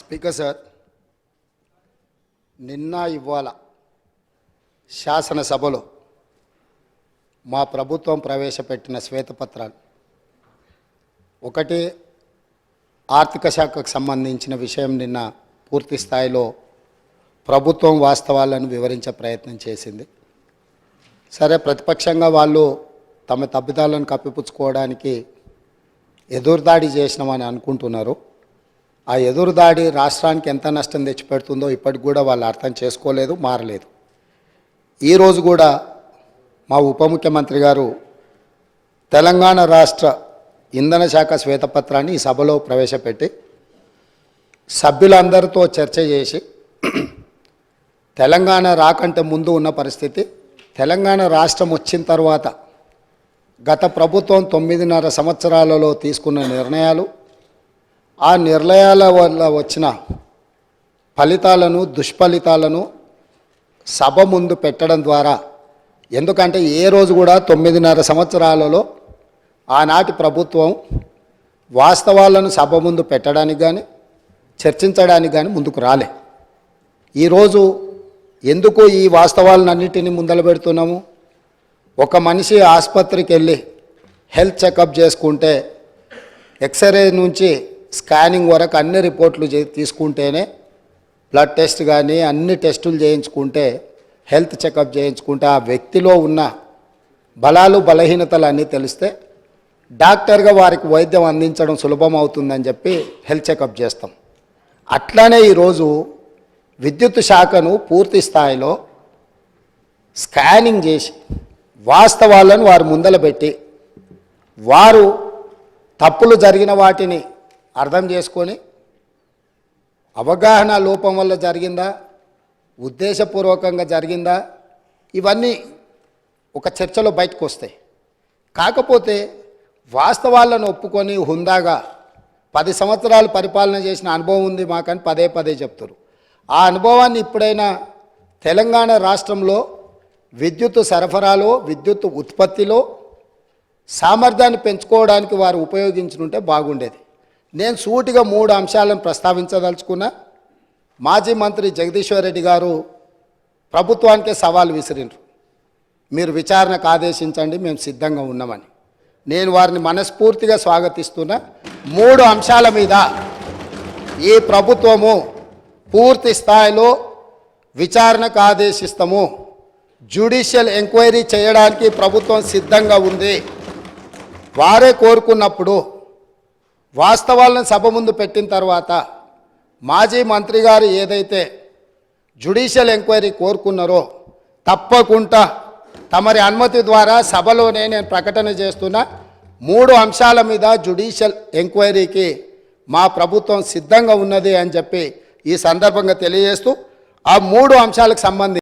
Speaker sir నిన్న ఇవాళ శాసనసభలో మా ప్రభుత్వం ప్రవేశపెట్టిన శ్వేతపత్రాలు. ఒకటి ఆర్థిక శాఖకు సంబంధించిన విషయం నిన్న పూర్తి స్థాయిలో ప్రభుత్వం వాస్తవాలను వివరించే ప్రయత్నం చేసింది. సరే ప్రతిపక్షంగా వాళ్ళు తమ తప్పిదాలను కప్పిపుచ్చుకోవడానికి ఎదురుదాడి చేసినామని అనుకుంటున్నారు. ఆ ఎదురుదాడి రాష్ట్రానికి ఎంత నష్టం తెచ్చిపెడుతుందో ఇప్పటికి కూడా వాళ్ళు అర్థం చేసుకోలేదు మారలేదు. ఈరోజు కూడా మా ఉప ముఖ్యమంత్రి గారు తెలంగాణ రాష్ట్ర ఇంధన శాఖ శ్వేతపత్రాన్ని ఈ సభలో ప్రవేశపెట్టి సభ్యులందరితో చర్చ చేసి తెలంగాణ రాకంటే ముందు ఉన్న పరిస్థితి తెలంగాణ రాష్ట్రం వచ్చిన తర్వాత గత ప్రభుత్వం తొమ్మిదిన్నర సంవత్సరాలలో తీసుకున్న నిర్ణయాలు ఆ నిర్ణయాల వల్ల వచ్చిన ఫలితాలను దుష్ఫలితాలను సభ ముందు పెట్టడం ద్వారా ఎందుకంటే ఏ రోజు కూడా తొమ్మిదిన్నర సంవత్సరాలలో ఆనాటి ప్రభుత్వం వాస్తవాలను సభ ముందు పెట్టడానికి కానీ చర్చించడానికి కానీ ముందుకు రాలే. ఈరోజు ఎందుకు ఈ వాస్తవాలన్నిటిని ముందలు పెడుతున్నాము? ఒక మనిషి ఆసుపత్రికి వెళ్ళి హెల్త్ చెకప్ చేసుకుంటే ఎక్స్రే నుంచి స్కానింగ్ వరకు అన్ని రిపోర్ట్లు చే- తీసుకుంటేనే బ్లడ్ టెస్ట్ కానీ అన్ని టెస్టులు చేయించుకుంటే హెల్త్ చెకప్ చేయించుకుంటే ఆ వ్యక్తిలో ఉన్న బలాలు బలహీనతలు అన్నీ తెలిస్తే డాక్టర్గా వారికి వైద్యం అందించడం సులభం అవుతుందని చెప్పి హెల్త్ చెకప్ చేస్తాం. అట్లానే ఈరోజు విద్యుత్ శాఖను పూర్తి స్థాయిలో స్కానింగ్ చేసి వాస్తవాలను వారు ముందలబెట్టి వారు తప్పులు జరిగిన వాటిని అర్థం చేసుకొని అవగాహన లోపం వల్ల జరిగిందా? ఉద్దేశపూర్వకంగా జరిగిందా? ఇవన్నీ ఒక చర్చలో బయటకు వస్తాయి. కాకపోతే వాస్తవాలను ఒప్పుకొని హుందాగా పది సంవత్సరాలు పరిపాలన చేసిన అనుభవం ఉంది మాకని పదే పదే చెప్తారు. ఆ అనుభవాన్ని ఇప్పుడైనా తెలంగాణ రాష్ట్రంలో విద్యుత్ సరఫరాలో విద్యుత్ ఉత్పత్తిలో సామర్థ్యాన్ని పెంచుకోవడానికి వారు ఉపయోగించుంటే బాగుండేది. నేను సూటిగా మూడు అంశాలను ప్రస్తావించదలుచుకున్నా మాజీ మంత్రి జగదీశ్వర్ రెడ్డి గారు ప్రభుత్వానికే సవాల్ విసిరిండ్రు మీరు విచారణకు ఆదేశించండి మేము సిద్ధంగా ఉన్నామని. నేను వారిని మనస్ఫూర్తిగా స్వాగతిస్తున్నా. మూడు అంశాల మీద ఈ ప్రభుత్వము పూర్తి స్థాయిలో విచారణకు ఆదేశిస్తాము. జ్యుడిషియల్ ఎంక్వైరీ చేయడానికి ప్రభుత్వం సిద్ధంగా ఉంది. వారే కోరుకున్నప్పుడు వాస్తవాలను సభ ముందు పెట్టిన తర్వాత మాజీ మంత్రి గారు ఏదైతే జ్యుడిషియల్ ఎంక్వైరీ కోరుకున్నారో తప్పకుండా తమరి అనుమతి ద్వారా సభలోనే నేను ప్రకటన చేస్తున్న. మూడు అంశాల మీద జ్యుడిషియల్ ఎంక్వైరీకి మా ప్రభుత్వం సిద్ధంగా ఉన్నది అని చెప్పి ఈ సందర్భంగా తెలియజేస్తూ ఆ మూడు అంశాలకు సంబంధించి